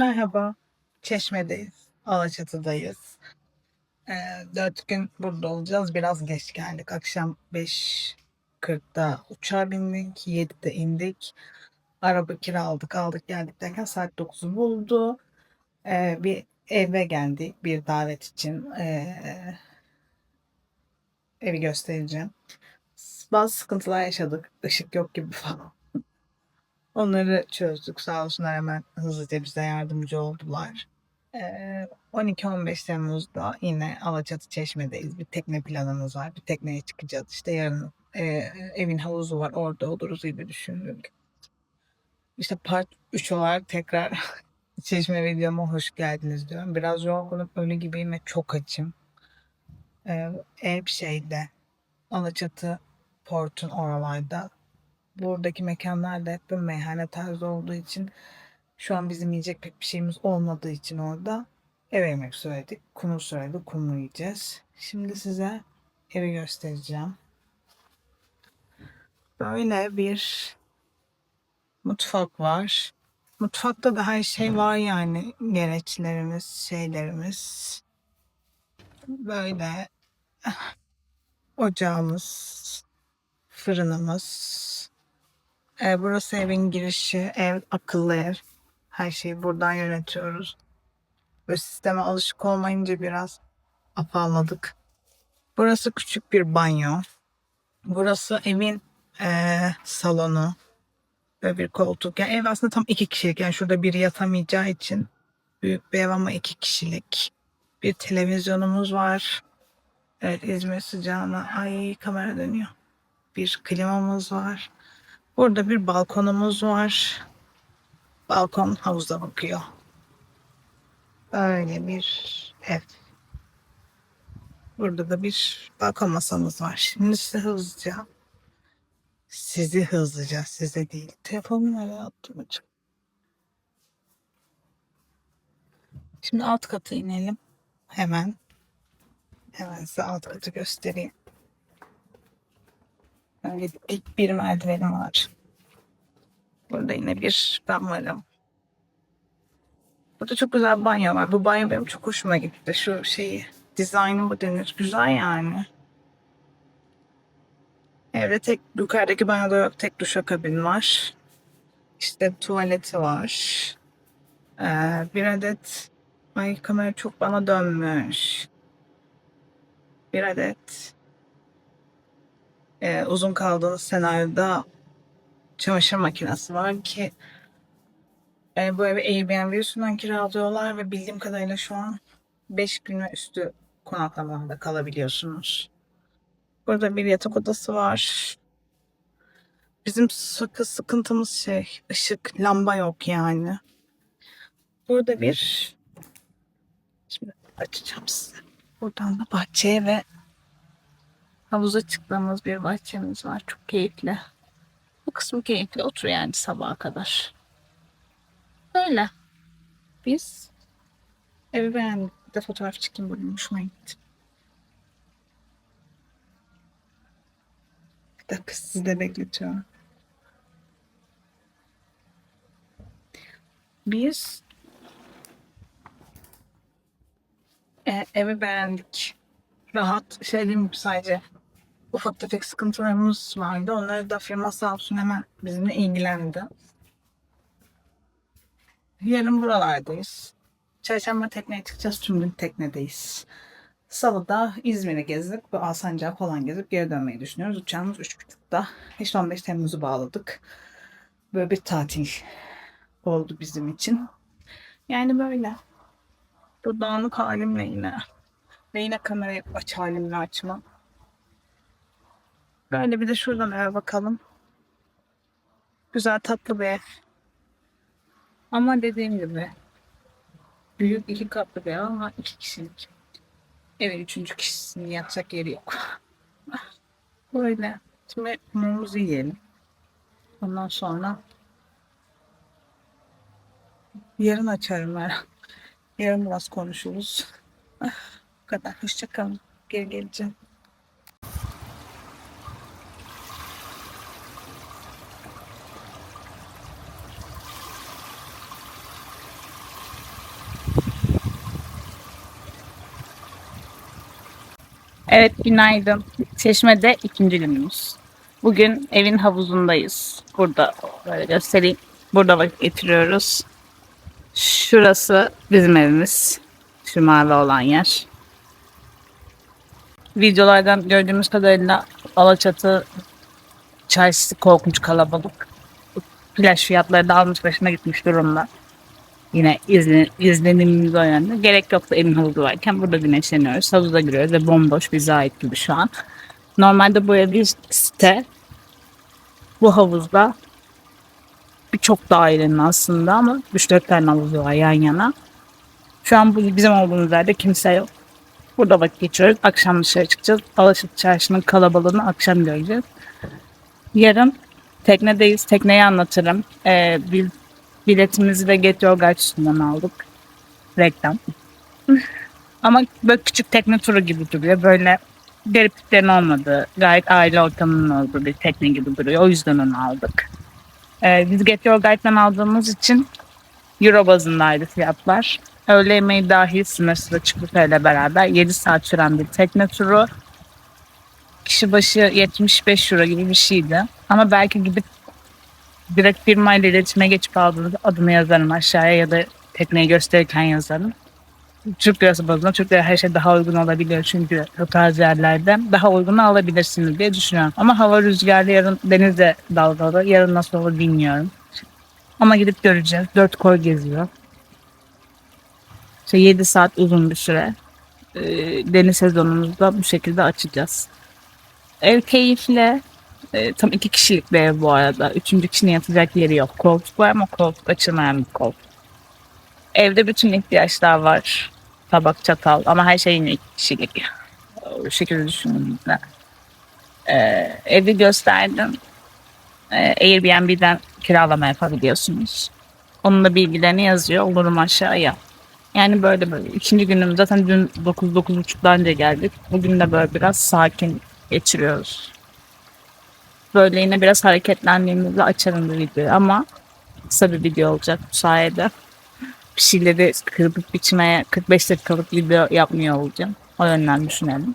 Merhaba. Çeşme'deyiz. Alaçatı'dayız. Ee, dört gün burada olacağız. Biraz geç geldik. Akşam 5.40'da uçağa bindik. 7'de indik. Araba kiraladık. Aldık geldik derken saat 9'u buldu. Ee, bir eve geldik. Bir davet için. Ee, evi göstereceğim. Bazı sıkıntılar yaşadık. Işık yok gibi falan. Onları çözdük. Sağ olsunlar hemen hızlıca bize yardımcı oldular. Ee, 12-15 Temmuz'da yine Alaçatı Çeşme'deyiz. Bir tekne planımız var. Bir tekneye çıkacağız. İşte yarın e, evin havuzu var. Orada oluruz gibi düşündük. İşte part 3 olarak tekrar Çeşme videoma hoş geldiniz diyorum. Biraz yorgunum. Ölü gibiyim ve çok açım. Ee, ev şeyde Alaçatı Port'un oralarda buradaki mekanlar da hep bir meyhane tarzı olduğu için şu an bizim yiyecek pek bir şeyimiz olmadığı için orada ev yemek söyledik. Kumru söyledi. Kumru yiyeceğiz. Şimdi size evi göstereceğim. Böyle bir mutfak var. Mutfakta da her şey var yani. Gereçlerimiz, şeylerimiz. Böyle ocağımız, fırınımız, ee, burası evin girişi, ev akıllı ev. Her şeyi buradan yönetiyoruz. Ve sisteme alışık olmayınca biraz afalladık. Burası küçük bir banyo. Burası evin eee, salonu ve bir koltuk. Yani ev aslında tam iki kişilik. Yani şurada biri yatamayacağı için büyük bir ev ama iki kişilik. Bir televizyonumuz var. Evet İzmir sıcağına. Ay kamera dönüyor. Bir klimamız var. Burada bir balkonumuz var. Balkon havuza bakıyor. Böyle bir ev. Burada da bir balkon masamız var. Şimdi size hızlıca sizi hızlıca size değil. Telefonumu nereye attım hocam? Şimdi alt kata inelim. Hemen. Hemen size alt katı göstereyim. Böyle ilk bir merdivenim var. Burada yine bir ben varım. Burada çok güzel banyo var. Bu banyo benim çok hoşuma gitti. Şu şeyi, dizaynı mı denir? Güzel yani. Evde tek, yukarıdaki banyoda yok. Tek duşakabin var. İşte tuvaleti var. Ee, bir adet Ay kamera çok bana dönmüş. Bir adet e, uzun kaldığınız senaryoda çamaşır makinesi var ki e, bu evi Airbnb üstünden kiralıyorlar ve bildiğim kadarıyla şu an 5 gün üstü konaklamada kalabiliyorsunuz. Burada bir yatak odası var. Bizim sıkı sıkıntımız şey ışık, lamba yok yani. Burada bir şimdi açacağım size. Buradan da bahçeye ve havuza çıktığımız bir bahçemiz var. Çok keyifli. Bu kısmı keyifli. Otur yani sabaha kadar. Böyle. Biz evi beğendik. De fotoğraf çekeyim bugün. Hoşuma gitti. Bir dakika sizi de bekletiyorum. Biz e, evi beğendik. Rahat. Şey diyeyim sadece ufak tefek sıkıntılarımız vardı. Onları da firma sağ olsun hemen bizimle ilgilendi. Yarın buralardayız. Çarşamba tekneye çıkacağız. Tüm gün teknedeyiz. Salıda İzmir'i gezdik ve Alsancak'ı falan gezip geri dönmeyi düşünüyoruz. Uçağımız 3.30'da. İşte 15 Temmuz'u bağladık. Böyle bir tatil oldu bizim için. Yani böyle. Bu dağınık halimle yine. Ve yine kamerayı aç halimle açmam. Böyle bir de şuradan eve bakalım. Güzel tatlı bir ev. Ama dediğim gibi büyük iki katlı bir ev ama iki kişilik. Evin üçüncü kişisinin yatacak yeri yok. Böyle. Şimdi mumumuzu yiyelim. Ondan sonra yarın açarım ben. Yarın biraz konuşuruz. Bu kadar. Hoşçakalın. Geri geleceğim. Evet günaydın. Çeşme'de ikinci günümüz. Bugün evin havuzundayız. Burada böyle göstereyim. Burada vakit getiriyoruz. Şurası bizim evimiz. Şu mavi olan yer. Videolardan gördüğümüz kadarıyla Alaçatı çarşısı korkunç kalabalık. Plaj fiyatları da almış başına gitmiş durumda. Yine izlen, izlenimimiz o yönde. Gerek yoktu evin havuzu varken burada güneşleniyoruz. Havuza giriyoruz ve bomboş bize ait gibi şu an. Normalde ev bir site. Bu havuzda birçok dairenin aslında ama 3-4 tane havuzu var yan yana. Şu an bu bizim olduğumuz yerde kimse yok. Burada vakit geçiyoruz. Akşam dışarı çıkacağız. Alaşık Çarşı'nın kalabalığını akşam göreceğiz. Yarın teknedeyiz. Tekneyi anlatırım. Ee, biz biletimizi de Get Your Guide üstünden aldık. Reklam. Ama böyle küçük tekne turu gibi duruyor. Böyle garipliklerin olmadığı, gayet aile ortamının olduğu bir tekne gibi duruyor. O yüzden onu aldık. Ee, biz Get Your Guide'den aldığımız için Euro bazındaydı fiyatlar. Öğle yemeği dahil sınırsız çıkıntıyla beraber 7 saat süren bir tekne turu. Kişi başı 75 euro gibi bir şeydi. Ama belki gidip direkt firmayla iletişime geçip aldığınızda adını yazarım aşağıya ya da tekneyi gösterirken yazarım. Türk lirası bazında Türk lirası her şey daha uygun olabiliyor çünkü o tarz yerlerde daha uygunu alabilirsiniz diye düşünüyorum. Ama hava rüzgarlı yarın denize dalgalı yarın nasıl olur bilmiyorum. Ama gidip göreceğiz. Dört koy geziyor. İşte 7 saat uzun bir süre. Ee, deniz sezonumuzda bu şekilde açacağız. Ev keyifli. E, tam iki kişilik bir ev bu arada. Üçüncü kişinin yatacak yeri yok. Koltuk var ama koltuk açılmayan bir koltuk. Evde bütün ihtiyaçlar var. Tabak, çatal ama her şey yine iki kişilik. O şekilde düşündüğümüzde. E, evi gösterdim. E, Airbnb'den kiralama yapabiliyorsunuz. Onun da bilgilerini yazıyor. Olurum aşağıya. Yani böyle böyle. İkinci günüm zaten dün 9-9.30'dan önce geldik. Bugün de böyle biraz sakin geçiriyoruz. Böyle yine biraz hareketlendiğimizde açarım bu videoyu ama kısa bir video olacak bu sayede. Bir şeyleri kırpıp biçmeye 45 dakikalık video yapmıyor olacağım. O yönden düşünelim.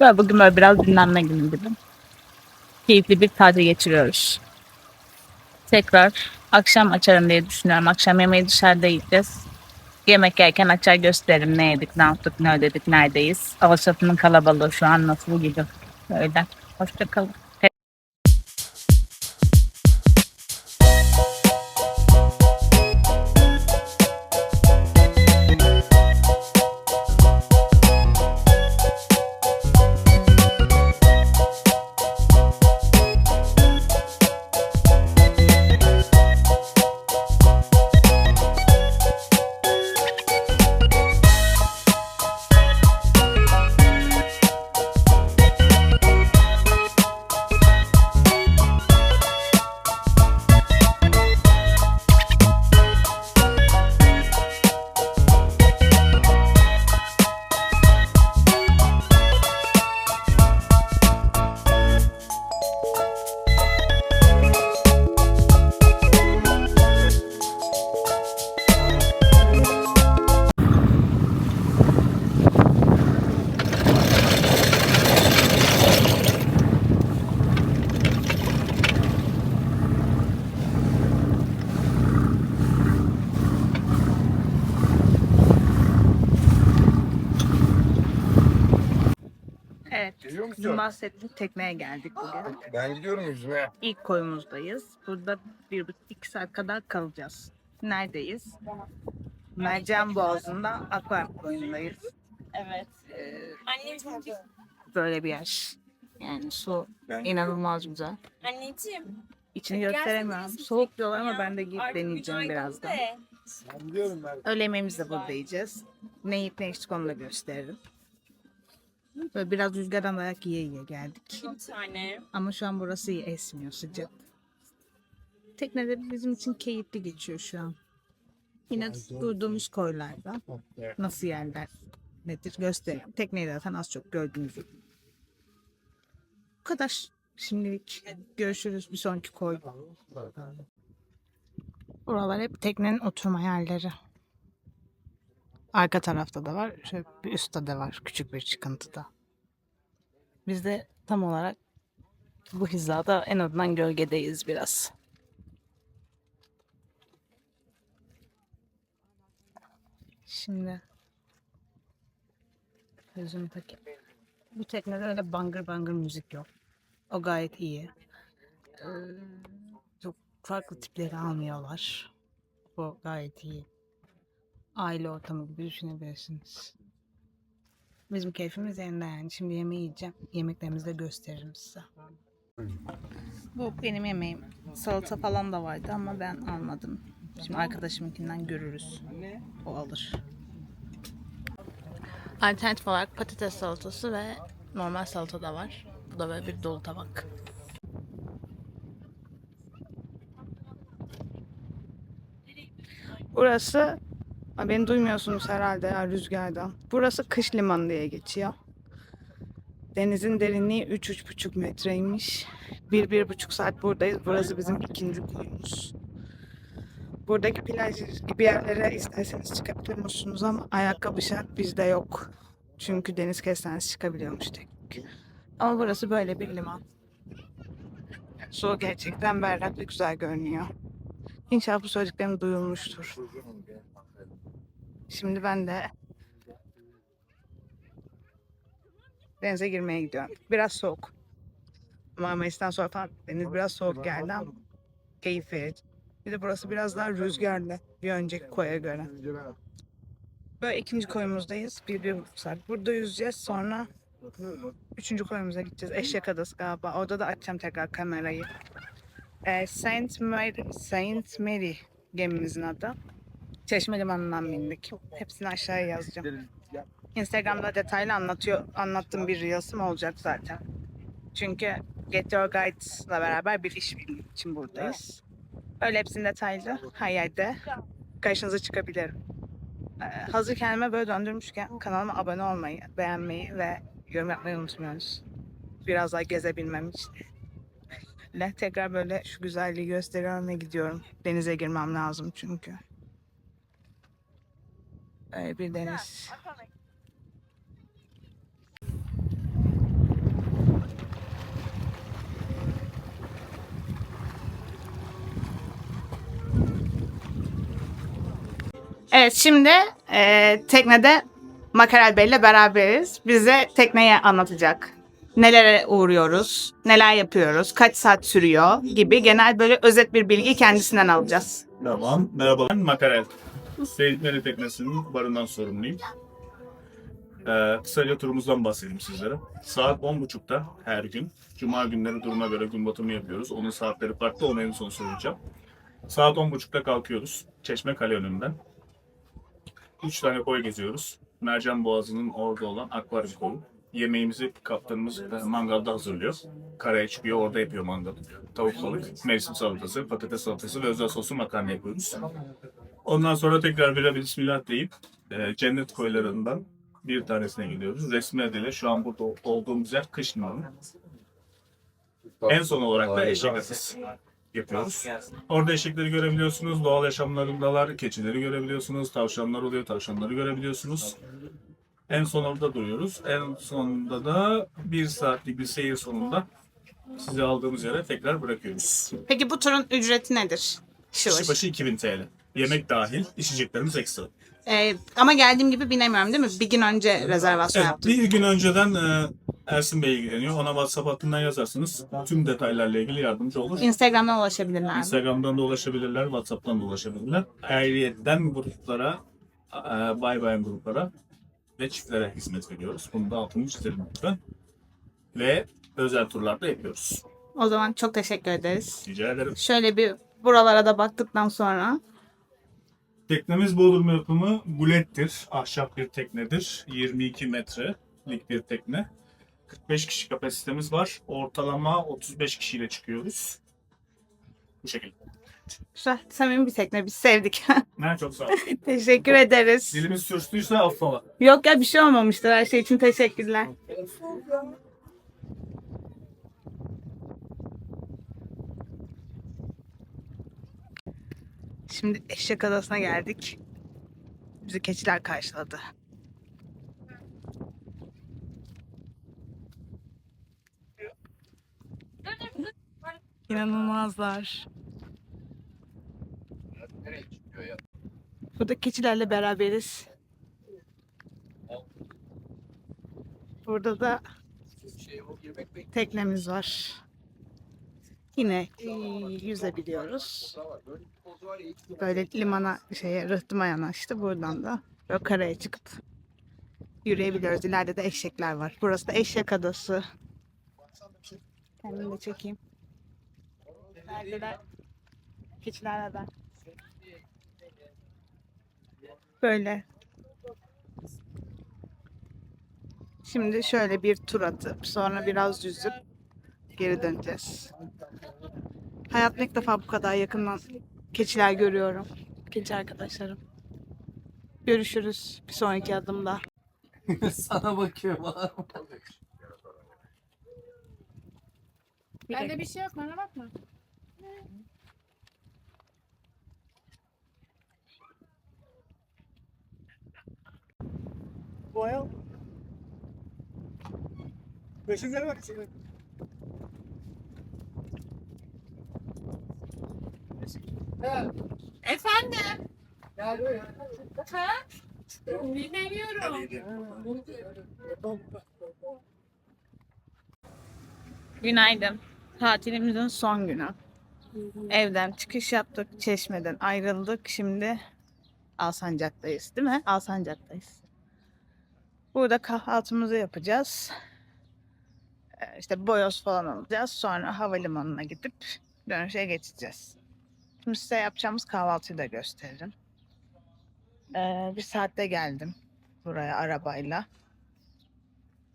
Böyle bugün böyle biraz dinlenme günü gibi. Keyifli bir tatil geçiriyoruz. Tekrar akşam açarım diye düşünüyorum. Akşam yemeği dışarıda yiyeceğiz. Yemek yerken açar gösteririm ne yedik, ne yaptık, ne ödedik, neredeyiz. Alaçatı'nın kalabalığı şu an nasıl gibi. Öyle. Hoşçakalın. Bizim bahsettiğim tekneye geldik bugün. Ben gidiyorum yüzmeye. İlk koyumuzdayız. Burada bir buçuk iki saat kadar kalacağız. Neredeyiz? Mercan Boğazı'nda akvaryum koyundayız. Evet. Ee, Anneciğim, böyle bir yer. Yani su Ben inanılmaz güzel. anneciğim. İçini gösteremiyorum. Soğuk diyorlar ama ben de bir deneyeceğim birazdan. de. Ben gidiyorum ben. Öğle yemeğimizi de burada yiyeceğiz. Ne yiyip ne içtik onu da gösteririm. Böyle biraz rüzgardan ayak yiye yiye geldik. Bir tane. Ama şu an burası iyi esmiyor sıcak. Teknede bizim için keyifli geçiyor şu an. Yine durduğumuz koylarda nasıl yerler nedir göstereyim. Tekneyi zaten az çok gördüğünüz gibi. Bu kadar. Şimdilik görüşürüz bir sonraki koy. Buralar hep teknenin oturma yerleri. Arka tarafta da var. Şöyle bir üstte de var. Küçük bir çıkıntıda. Biz de tam olarak bu hizada en azından gölgedeyiz biraz. Şimdi gözümü takayım. Bu teknede öyle bangır bangır müzik yok. O gayet iyi. Ee, çok farklı tipleri almıyorlar. Bu gayet iyi. Aile ortamı gibi düşünebilirsiniz. Bizim keyfimiz yerinde yani. Şimdi yemeği yiyeceğim. Yemeklerimizi de gösteririm size. Bu benim yemeğim. Salata falan da vardı ama ben almadım. Şimdi arkadaşımınkinden görürüz. O alır. Alternatif olarak patates salatası ve normal salata da var. Bu da böyle bir dolu tabak. Burası Ay, Beni duymuyorsunuz herhalde ya rüzgardan. Burası kış limanı diye geçiyor. Denizin derinliği 3-3,5 metreymiş. 1-1,5 saat buradayız. Burası bizim ikinci koyumuz. Buradaki plaj gibi yerlere isterseniz çıkabiliyormuşsunuz ama ayakkabı şart bizde yok. Çünkü deniz kestanesi çıkabiliyormuş tek. Ama burası böyle bir liman. Su gerçekten berrak ve güzel görünüyor. İnşallah bu söylediklerim duyulmuştur. Şimdi ben de denize girmeye gidiyorum. Biraz soğuk. Ama Mayıs'tan sonra falan deniz biraz soğuk geldi ama keyif verici. Bir de burası biraz daha rüzgarlı bir önceki koya göre. Böyle ikinci koyumuzdayız. Bir, bir saat. Burada yüzeceğiz. Sonra üçüncü koyumuza gideceğiz. Eşek Adası galiba. Orada da açacağım tekrar kamerayı. Ee, Saint Mary, Saint Mary gemimizin adı. Çeşme Limanı'ndan bindik. Hepsini aşağıya yazacağım. Instagram'da detaylı anlatıyor, anlattığım bir reels'im olacak zaten. Çünkü Get Your Guides'la beraber bir iş birliği için buradayız. Öyle hepsini detaylı her yerde karşınıza çıkabilirim. Ee, hazır kendime böyle döndürmüşken kanalıma abone olmayı, beğenmeyi ve yorum yapmayı unutmuyoruz. Biraz daha gezebilmem için. Le tekrar böyle şu güzelliği gösteriyorum ve gidiyorum. Denize girmem lazım çünkü. Öyle bir deniz. Evet şimdi e, teknede Makarel Bey ile beraberiz. Bize tekneyi anlatacak. Nelere uğruyoruz, neler yapıyoruz, kaç saat sürüyor gibi genel böyle özet bir bilgi kendisinden alacağız. Tamam. Merhaba. Ben Makarel. Seyitmeli Teknesi'nin barından sorumluyum. Ee, kısaca turumuzdan bahsedeyim sizlere. Saat 10.30'da her gün. Cuma günleri duruma göre gün batımı yapıyoruz. Onun saatleri farklı. Onu en son söyleyeceğim. Saat 10.30'da kalkıyoruz. Çeşme Kale önünden. 3 tane koy geziyoruz. Mercan Boğazı'nın orada olan akvaryum koyu. Yemeğimizi kaptanımız e, mangalda hazırlıyor. Karaya çıkıyor, orada yapıyor mangal. Tavuk balık, mevsim salatası, patates salatası ve özel soslu makarna yapıyoruz. Ondan sonra tekrar bir bismillah deyip e, cennet koylarından bir tanesine gidiyoruz. Resmi adıyla şu an burada olduğumuz yer kış limanı. En son olarak da eşek yapıyoruz. Orada eşekleri görebiliyorsunuz. Doğal yaşamlarındalar. Keçileri görebiliyorsunuz. Tavşanlar oluyor. Tavşanları görebiliyorsunuz. En son orada duruyoruz. En sonunda da bir saatlik bir seyir sonunda sizi aldığımız yere tekrar bırakıyoruz. Peki bu turun ücreti nedir? Kişi başı 2000 TL. Yemek dahil, içeceklerimiz ekstra. Ee, ama geldiğim gibi binemiyorum değil mi? Bir gün önce rezervasyon Evet, yaptım. bir gün önceden e, Ersin Bey ilgileniyor. Ona WhatsApp hattından yazarsınız. Tüm detaylarla ilgili yardımcı olur. Instagram'dan ulaşabilirler mi? Instagram'dan da ulaşabilirler, WhatsApp'tan da ulaşabilirler. Ayrıyetten gruplara, e, bay bayan gruplara ve çiftlere hizmet veriyoruz. Bunu da altını çizelim lütfen. Ve özel turlarda yapıyoruz. O zaman çok teşekkür ederiz. Rica ederim. Şöyle bir buralara da baktıktan sonra Teknemiz Bodrum yapımı gulettir. Ahşap bir teknedir. 22 metrelik bir tekne. 45 kişi kapasitemiz var. Ortalama 35 kişiyle çıkıyoruz. Bu şekilde. güzel, samimi bir tekne. Biz sevdik. Ne çok sağ ol. teşekkür ederiz. Dilimiz sürçtüyse affola. Yok ya bir şey olmamıştır. Her şey için teşekkürler. Şimdi Eşek Adası'na geldik. Bizi keçiler karşıladı. İnanılmazlar. Burada keçilerle beraberiz. Burada da teknemiz var. Yine yüzebiliyoruz. Böyle limana şeye rıhtıma yanaştı. Buradan da böyle karaya çıkıp yürüyebiliyoruz. İleride de eşekler var. Burası da eşek adası. Kendimi de çekeyim. Neredeler? Keçiler de. Böyle. Şimdi şöyle bir tur atıp sonra biraz yüzüp geri döneceğiz. Hayatımda ilk defa bu kadar yakından keçiler görüyorum. Keçi arkadaşlarım. Görüşürüz bir sonraki adımda. Sana bakıyorum. Bende bir şey yok bana bakma. Boya. Beşinci bak şimdi. Efendim? Gel buraya. Ha? Dinlemiyorum. Günaydın. Tatilimizin son günü. Evden çıkış yaptık. Çeşmeden ayrıldık. Şimdi Alsancak'tayız değil mi? Alsancak'tayız. Burada kahvaltımızı yapacağız. Ee, İşte boyoz falan alacağız. Sonra havalimanına gidip dönüşe geçeceğiz. Şimdi size yapacağımız kahvaltıyı da gösteririm. Ee, bir saatte geldim buraya arabayla.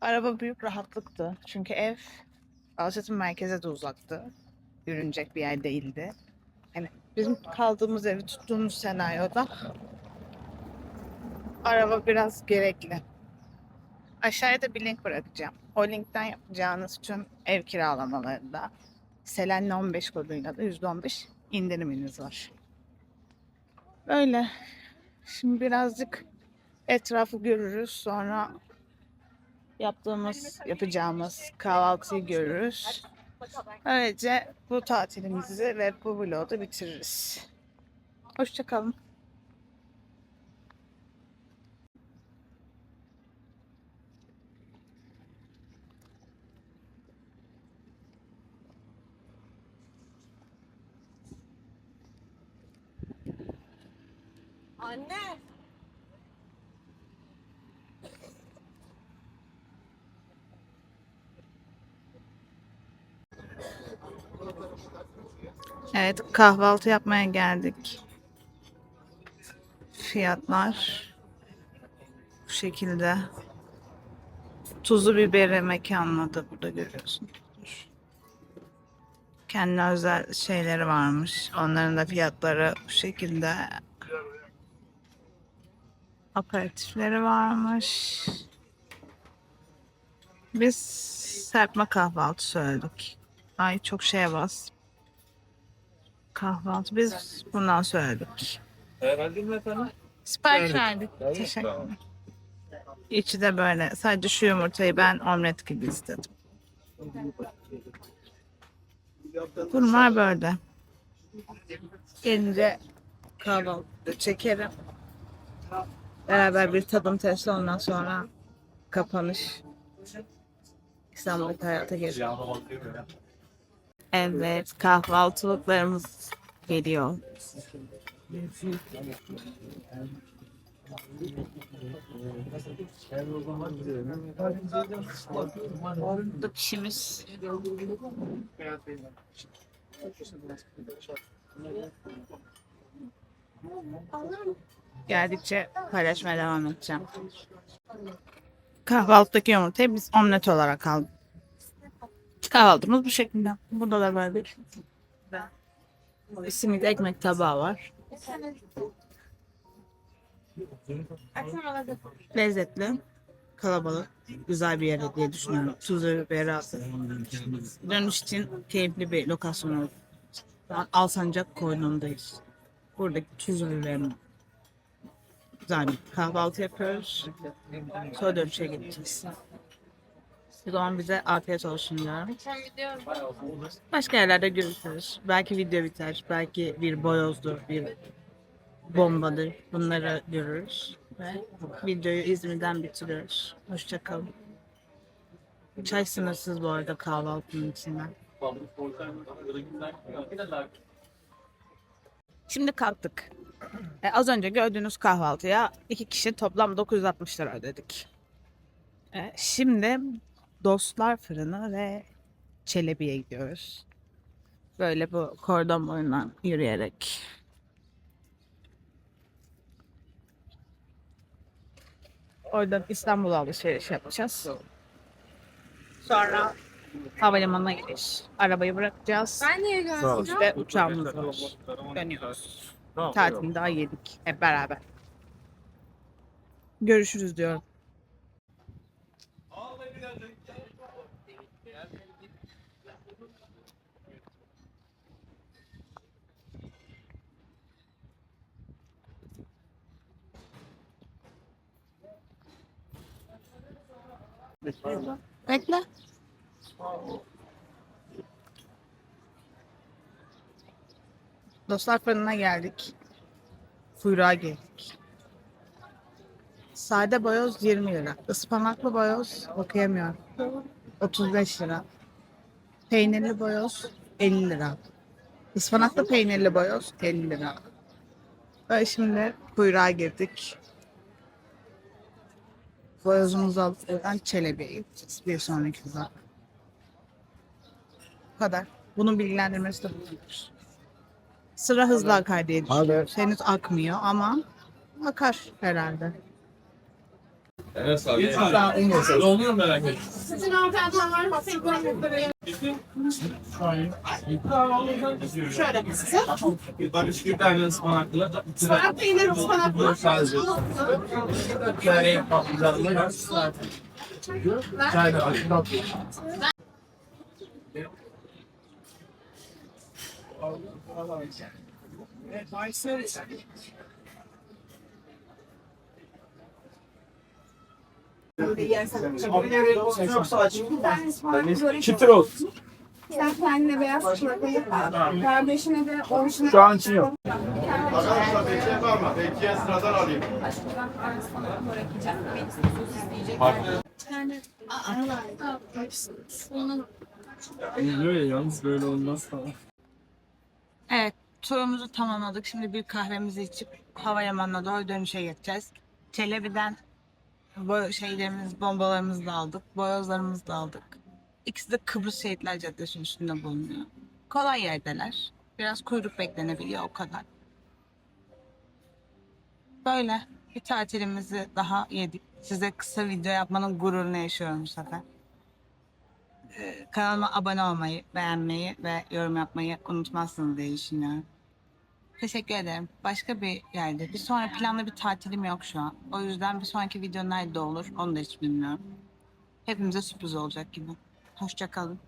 Araba büyük rahatlıktı. Çünkü ev Alsaç'ın merkeze de uzaktı. Yürünecek bir yer değildi. Hani bizim kaldığımız evi tuttuğumuz senaryoda araba biraz gerekli. Aşağıya da bir link bırakacağım. O linkten yapacağınız tüm ev kiralamalarında Selen'le 15 koduyla da %15 indiriminiz var. Böyle. Şimdi birazcık etrafı görürüz. Sonra yaptığımız, yapacağımız kahvaltıyı görürüz. Böylece bu tatilimizi ve bu vlogu bitiririz. Hoşçakalın. Evet kahvaltı yapmaya geldik. Fiyatlar bu şekilde. Tuzu biberi mekanla da burada görüyorsun. Kendi özel şeyleri varmış. Onların da fiyatları bu şekilde. Aperatifleri varmış. Biz serpme kahvaltı söyledik. Ay çok şeye bas. Kahvaltı biz bundan söyledik. Herhalde mi efendim? Sipariş verdik. Teşekkürler. İçi de böyle. Sadece şu yumurtayı ben omlet gibi istedim. Durumlar böyle. Gelince kahvaltı çekerim. Beraber bir tadım testi ondan sonra kapanış. İstanbul'daki hayata geliyor. Evet kahvaltılıklarımız geliyor. Bu. Geldikçe paylaşmaya devam edeceğim. Kahvaltıdaki yumurtayı biz omlet olarak aldık. Kahvaltımız bu şekilde. Burada da böyle simit ekmek tabağı var. Lezzetli, kalabalık, güzel bir yere diye düşünüyorum. Tuzlu biberi attık. Dönüş için keyifli bir lokasyon oldu. Alsancak koynundayız. Buradaki tuzlu biberin güzel bir kahvaltı yapıyoruz. Sonra dönüşe gideceğiz. O zaman bize afiyet olsun diyorum. Başka yerlerde görüşürüz. Belki video biter. Belki bir boyozdur, bir bombadır. Bunları görürüz. Ve videoyu İzmir'den bitiriyoruz. Hoşçakalın. Çay sınırsız bu arada kahvaltının içinden. Şimdi kalktık. E, az önce gördüğünüz kahvaltıya iki kişi toplam 960 lira ödedik. E, şimdi Dostlar Fırını ve Çelebi'ye gidiyoruz. Böyle bu kordon boyundan yürüyerek. Oradan İstanbul'a alışveriş yapacağız. Sonra havalimanına gidiş. Arabayı bırakacağız. Ben niye gördüm? İşte uçağımız var. Dönüyoruz. Tatilini daha yedik hep beraber. Görüşürüz diyorum. Bekle. Dostlar fırınına geldik. Kuyruğa girdik. Sade boyoz 20 lira. Ispanaklı boyoz okuyamıyorum. 35 lira. Peynirli boyoz 50 lira. Ispanaklı peynirli boyoz 50 lira. Ve şimdi kuyruğa girdik. Boyozumuzu alıp oradan Çelebi'ye gideceğiz. Bir sonraki zaman. Bu kadar. Bunun bilgilendirmesi de budur. Sıra hızlı akar diye düşünüyoruz. Henüz akmıyor ama akar herhalde. Evet abi. Ne oluyor merak ettim. Sizin hanımefendiler var mı? Sizin hanımefendiler Şöyle size. Barış bir tane ıspanaklı. Ispanak peynir ıspanaklı. Sadece. Yani patlıcanlı. Çay da Çıtır olsun. Sen kendine beyaz çikolatayı, kardeşine de orijinal Şu an için yok. Arkadaşlar bekleyen var mı? Bekleyen sıradan alayım. Böyle yalnız böyle olmaz falan. Evet, turumuzu tamamladık. Şimdi bir kahvemizi içip havalimanına doğru dönüşe geçeceğiz. Çelebi'den bu şeylerimiz, bombalarımızı da aldık. Boyozlarımızı da aldık. İkisi de Kıbrıs Şehitler Caddesi'nin üstünde bulunuyor. Kolay yerdeler. Biraz kuyruk beklenebiliyor o kadar. Böyle bir tatilimizi daha yedik. Size kısa video yapmanın gururunu yaşıyorum bu sefer. Ee, Kanalıma abone olmayı, beğenmeyi ve yorum yapmayı unutmazsınız diye düşünüyorum. Teşekkür ederim. Başka bir yerde. Bir sonra planlı bir tatilim yok şu an. O yüzden bir sonraki video nerede olur onu da hiç bilmiyorum. Hepimize sürpriz olacak gibi. Hoşçakalın.